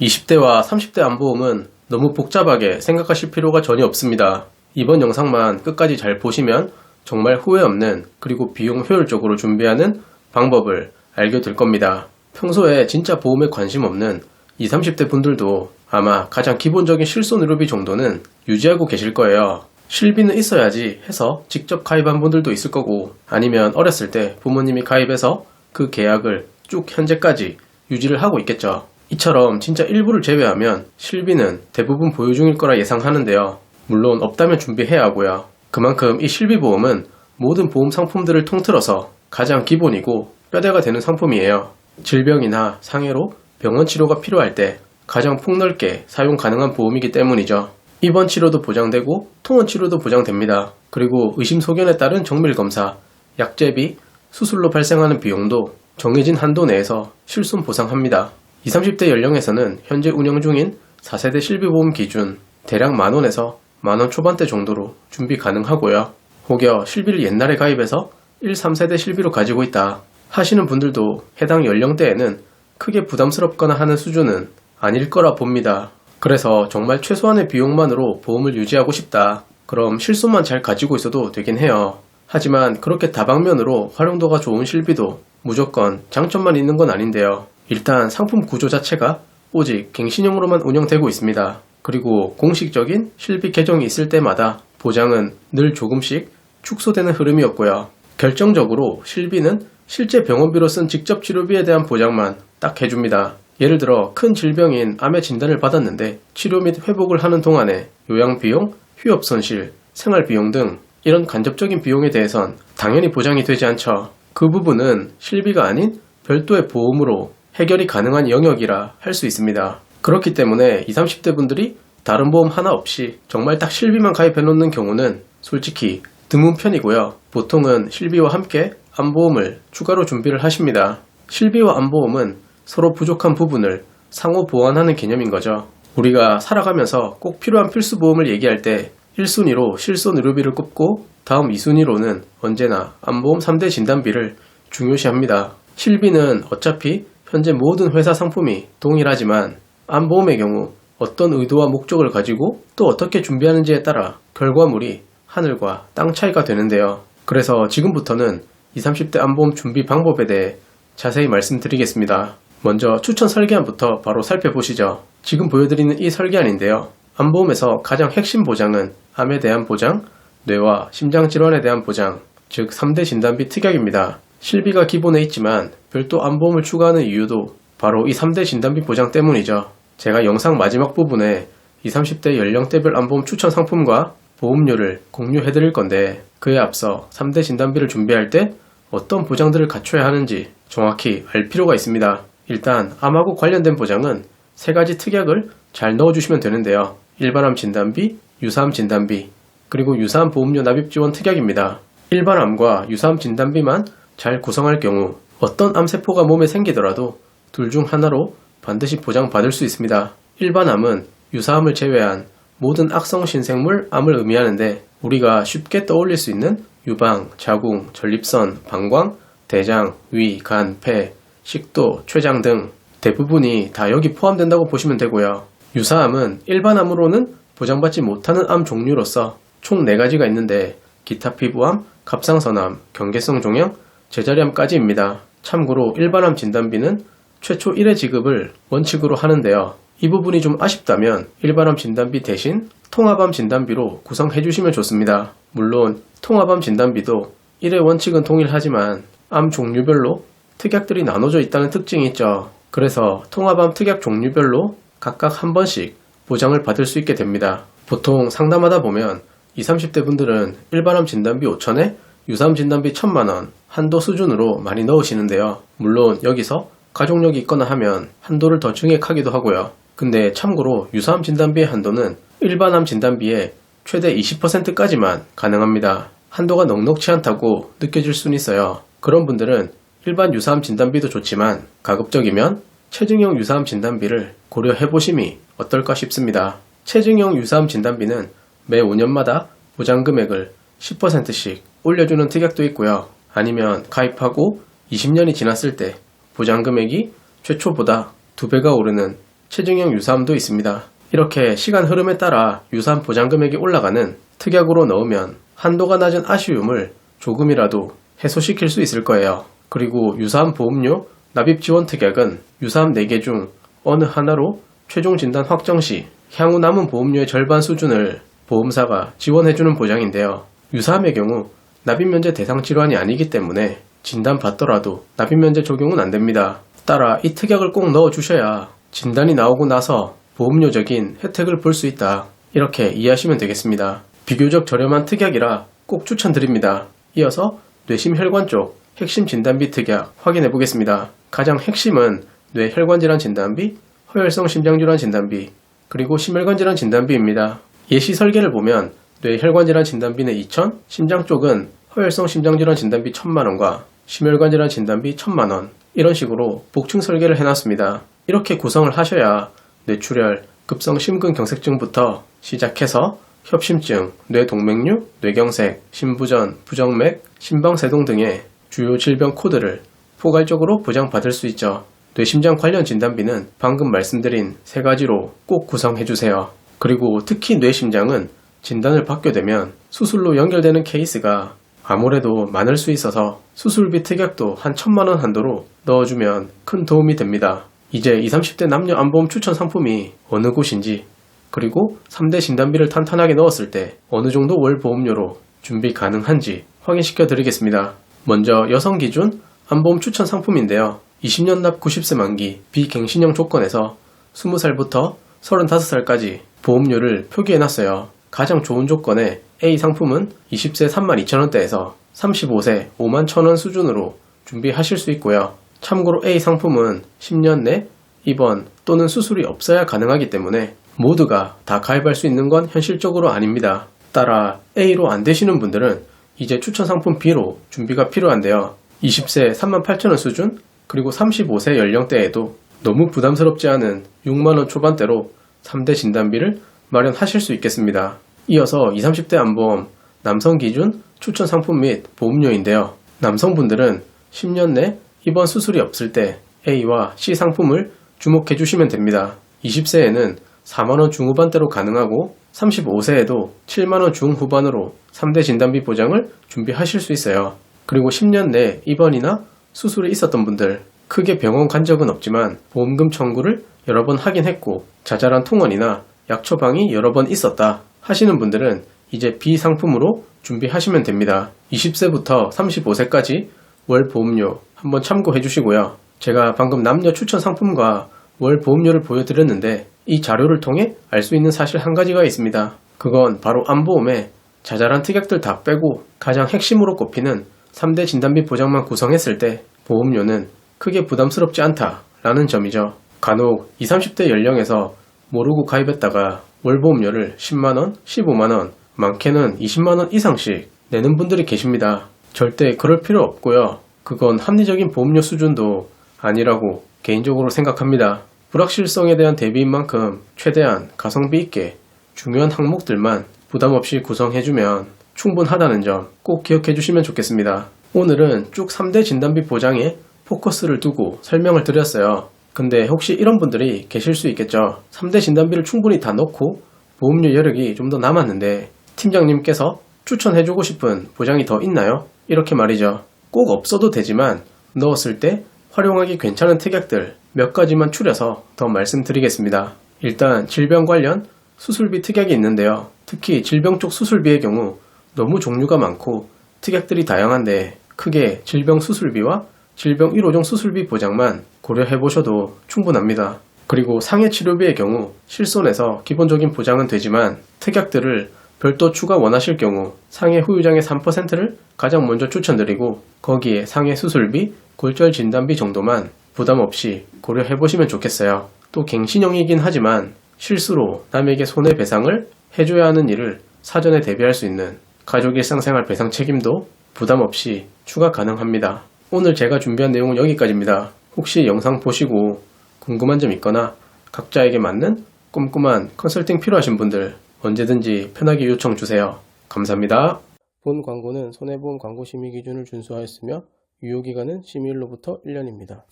20대와 30대 안보험은 너무 복잡하게 생각하실 필요가 전혀 없습니다. 이번 영상만 끝까지 잘 보시면 정말 후회 없는 그리고 비용 효율적으로 준비하는 방법을 알게 될 겁니다. 평소에 진짜 보험에 관심 없는 20, 30대 분들도 아마 가장 기본적인 실손의료비 정도는 유지하고 계실 거예요. 실비는 있어야지 해서 직접 가입한 분들도 있을 거고 아니면 어렸을 때 부모님이 가입해서 그 계약을 쭉 현재까지 유지를 하고 있겠죠. 이처럼 진짜 일부를 제외하면 실비는 대부분 보유 중일 거라 예상하는데요. 물론 없다면 준비해야 하고요. 그만큼 이 실비보험은 모든 보험 상품들을 통틀어서 가장 기본이고 뼈대가 되는 상품이에요. 질병이나 상해로 병원 치료가 필요할 때 가장 폭넓게 사용 가능한 보험이기 때문이죠. 입원 치료도 보장되고 통원 치료도 보장됩니다. 그리고 의심 소견에 따른 정밀 검사, 약제비, 수술로 발생하는 비용도 정해진 한도 내에서 실손 보상합니다. 20, 30대 연령에서는 현재 운영 중인 4세대 실비보험 기준 대략 만원에서 만원 초반대 정도로 준비 가능하고요. 혹여 실비를 옛날에 가입해서 1, 3세대 실비로 가지고 있다 하시는 분들도 해당 연령대에는 크게 부담스럽거나 하는 수준은 아닐 거라 봅니다. 그래서 정말 최소한의 비용만으로 보험을 유지하고 싶다. 그럼 실손만 잘 가지고 있어도 되긴 해요. 하지만 그렇게 다방면으로 활용도가 좋은 실비도 무조건 장점만 있는 건 아닌데요. 일단 상품 구조 자체가 오직 갱신형으로만 운영되고 있습니다. 그리고 공식적인 실비 개정이 있을 때마다 보장은 늘 조금씩 축소되는 흐름이었고요. 결정적으로 실비는 실제 병원비로 쓴 직접 치료비에 대한 보장만 딱 해줍니다. 예를 들어 큰 질병인 암의 진단을 받았는데 치료 및 회복을 하는 동안에 요양비용, 휴업 손실, 생활비용 등 이런 간접적인 비용에 대해선 당연히 보장이 되지 않죠. 그 부분은 실비가 아닌 별도의 보험으로 해결이 가능한 영역이라 할 수 있습니다. 그렇기 때문에 20, 30대 분들이 다른 보험 하나 없이 정말 딱 실비만 가입해 놓는 경우는 솔직히 드문 편이고요. 보통은 실비와 함께 암보험을 추가로 준비를 하십니다. 실비와 암보험은 서로 부족한 부분을 상호 보완하는 개념인 거죠. 우리가 살아가면서 꼭 필요한 필수 보험을 얘기할 때 1순위로 실손 의료비를 꼽고 다음 2순위로는 언제나 암보험 3대 진단비를 중요시합니다. 실비는 어차피 현재 모든 회사 상품이 동일하지만 암보험의 경우 어떤 의도와 목적을 가지고 또 어떻게 준비하는지에 따라 결과물이 하늘과 땅 차이가 되는데요. 그래서 지금부터는 20, 30대 암보험 준비 방법에 대해 자세히 말씀드리겠습니다. 먼저 추천 설계안부터 바로 살펴보시죠. 지금 보여드리는 이 설계안인데요. 암보험에서 가장 핵심 보장은 암에 대한 보장, 뇌와 심장 질환에 대한 보장, 즉 3대 진단 비 특약입니다. 실비가 기본에 있지만 별도 암보험을 추가하는 이유도 바로 이 3대 진단비 보장 때문이죠. 제가 영상 마지막 부분에 20, 30대 연령대별 암보험 추천 상품과 보험료를 공유해 드릴 건데 그에 앞서 3대 진단비를 준비할 때 어떤 보장들을 갖춰야 하는지 정확히 알 필요가 있습니다. 일단 암하고 관련된 보장은 세 가지 특약을 잘 넣어주시면 되는데요. 일반암 진단비, 유사암 진단비, 그리고 유사암 보험료 납입 지원 특약입니다. 일반암과 유사암 진단비만 잘 구성할 경우 어떤 암세포가 몸에 생기더라도 둘 중 하나로 반드시 보장받을 수 있습니다. 일반 암은 유사암을 제외한 모든 악성 신생물 암을 의미하는데 우리가 쉽게 떠올릴 수 있는 유방, 자궁, 전립선, 방광, 대장, 위, 간, 폐, 식도, 췌장 등 대부분이 다 여기 포함된다고 보시면 되고요. 유사암은 일반 암으로는 보장받지 못하는 암 종류로서 총 4가지가 있는데 기타 피부암, 갑상선암, 경계성 종양, 제자리암까지입니다. 참고로 일반암 진단비는 최초 1회 지급을 원칙으로 하는데요. 이 부분이 좀 아쉽다면 일반암 진단비 대신 통합암 진단비로 구성해 주시면 좋습니다. 물론 통합암 진단비도 1회 원칙은 동일하지만 암 종류별로 특약들이 나눠져 있다는 특징이 있죠. 그래서 통합암 특약 종류별로 각각 한 번씩 보장을 받을 수 있게 됩니다. 보통 상담하다 보면 20, 30대 분들은 일반암 진단비 5천에 유사암 진단비 1천만원 한도 수준으로 많이 넣으시는데요. 물론 여기서 가족력이 있거나 하면 한도를 더 증액하기도 하고요. 근데 참고로 유사암 진단비의 한도는 일반암 진단비의 최대 20%까지만 가능합니다. 한도가 넉넉치 않다고 느껴질 수는 있어요. 그런 분들은 일반 유사암 진단비도 좋지만 가급적이면 체증형 유사암 진단비를 고려해 보심이 어떨까 싶습니다. 체증형 유사암 진단비는 매 5년마다 보장 금액을 10%씩 올려주는 특약도 있고요. 아니면 가입하고 20년이 지났을 때 보장 금액이 최초보다 2배가 오르는 체증형 유사암도 있습니다. 이렇게 시간 흐름에 따라 유사암 보장 금액이 올라가는 특약으로 넣으면 한도가 낮은 아쉬움을 조금이라도 해소시킬 수 있을 거예요. 그리고 유사암 보험료 납입 지원 특약은 유사암 4개 중 어느 하나로 최종 진단 확정 시 향후 남은 보험료의 절반 수준을 보험사가 지원해주는 보장인데요. 유사암의 경우 납입면제 대상 질환이 아니기 때문에 진단 받더라도 납입면제 적용은 안 됩니다. 따라 이 특약을 꼭 넣어주셔야 진단이 나오고 나서 보험료적인 혜택을 볼 수 있다. 이렇게 이해하시면 되겠습니다. 비교적 저렴한 특약이라 꼭 추천드립니다. 이어서 뇌심혈관 쪽 핵심 진단비 특약 확인해 보겠습니다. 가장 핵심은 뇌혈관질환 진단비, 허혈성 심장질환 진단비, 그리고 심혈관질환 진단비입니다. 예시 설계를 보면 뇌혈관질환 진단비는 2,000, 심장 쪽은 허혈성 심장질환 진단비 1,000만원과 심혈관질환 진단비 1,000만원 이런 식으로 복층 설계를 해놨습니다. 이렇게 구성을 하셔야 뇌출혈, 급성 심근경색증부터 시작해서 협심증, 뇌동맥류, 뇌경색, 심부전, 부정맥, 심방세동 등의 주요 질병 코드를 포괄적으로 보장받을 수 있죠. 뇌심장 관련 진단비는 방금 말씀드린 세 가지로 꼭 구성해 주세요. 그리고 특히 뇌심장은 진단을 받게 되면 수술로 연결되는 케이스가 아무래도 많을 수 있어서 수술비 특약도 한 천만원 한도로 넣어주면 큰 도움이 됩니다. 이제 20, 30대 남녀 안보험 추천 상품이 어느 곳인지 그리고 3대 진단비를 탄탄하게 넣었을 때 어느 정도 월 보험료로 준비 가능한지 확인시켜 드리겠습니다. 먼저 여성 기준 안보험 추천 상품인데요. 20년 납 90세 만기 비갱신형 조건에서 20살부터 35살까지 보험료를 표기해 놨어요. 가장 좋은 조건의 A 상품은 20세 32,000원대에서 35세 5만 1,000원 수준으로 준비하실 수 있고요. 참고로 A 상품은 10년 내 입원 또는 수술이 없어야 가능하기 때문에 모두가 다 가입할 수 있는 건 현실적으로 아닙니다. 따라 A로 안 되시는 분들은 이제 추천 상품 B로 준비가 필요한데요. 20세 38,000원 수준 그리고 35세 연령대에도 너무 부담스럽지 않은 6만원 초반대로 3대 진단비를 마련하실 수 있겠습니다. 이어서 20, 30대 안보험 남성 기준 추천 상품 및 보험료인데요. 남성분들은 10년 내 입원 수술이 없을 때 A와 C 상품을 주목해 주시면 됩니다. 20세에는 4만원 중후반대로 가능하고 35세에도 7만원 중후반으로 3대 진단비 보장을 준비하실 수 있어요. 그리고 10년 내 입원이나 수술이 있었던 분들 크게 병원 간 적은 없지만 보험금 청구를 여러 번 하긴 했고 자잘한 통원이나 약 처방이 여러 번 있었다 하시는 분들은 이제 B 상품으로 준비하시면 됩니다. 20세부터 35세까지 월 보험료 한번 참고해 주시고요. 제가 방금 남녀 추천 상품과 월 보험료를 보여드렸는데 이 자료를 통해 알 수 있는 사실 한 가지가 있습니다. 그건 바로 안보험에 자잘한 특약들 다 빼고 가장 핵심으로 꼽히는 3대 진단비 보장만 구성했을 때 보험료는 크게 부담스럽지 않다라는 점이죠. 간혹 20, 30대 연령에서 모르고 가입했다가 월보험료를 10만원, 15만원, 많게는 20만원 이상씩 내는 분들이 계십니다. 절대 그럴 필요 없고요. 그건 합리적인 보험료 수준도 아니라고 개인적으로 생각합니다. 불확실성에 대한 대비인 만큼 최대한 가성비 있게 중요한 항목들만 부담 없이 구성해주면 충분하다는 점 꼭 기억해 주시면 좋겠습니다. 오늘은 쭉 3대 진단비 보장에 포커스를 두고 설명을 드렸어요. 근데 혹시 이런 분들이 계실 수 있겠죠. 3대 진단비를 충분히 다 넣고 보험료 여력이 좀 더 남았는데 팀장님께서 추천해주고 싶은 보장이 더 있나요? 이렇게 말이죠. 꼭 없어도 되지만 넣었을 때 활용하기 괜찮은 특약들 몇 가지만 추려서 더 말씀드리겠습니다. 일단 질병 관련 수술비 특약이 있는데요. 특히 질병 쪽 수술비의 경우 너무 종류가 많고 특약들이 다양한데 크게 질병 수술비와 질병 1호종 수술비 보장만 고려해 보셔도 충분합니다. 그리고 상해 치료비의 경우 실손에서 기본적인 보장은 되지만 특약들을 별도 추가 원하실 경우 상해 후유장의 3%를 가장 먼저 추천드리고 거기에 상해 수술비, 골절 진단비 정도만 부담 없이 고려해 보시면 좋겠어요. 또 갱신형이긴 하지만 실수로 남에게 손해배상을 해줘야 하는 일을 사전에 대비할 수 있는 가족 일상생활 배상 책임도 부담 없이 추가 가능합니다. 오늘 제가 준비한 내용은 여기까지입니다. 혹시 영상 보시고 궁금한 점 있거나 각자에게 맞는 꼼꼼한 컨설팅 필요하신 분들 언제든지 편하게 요청 주세요. 감사합니다. 본 광고는 손해보험 광고 심의 기준을 준수하였으며 유효기간은 심의일로부터 1년입니다.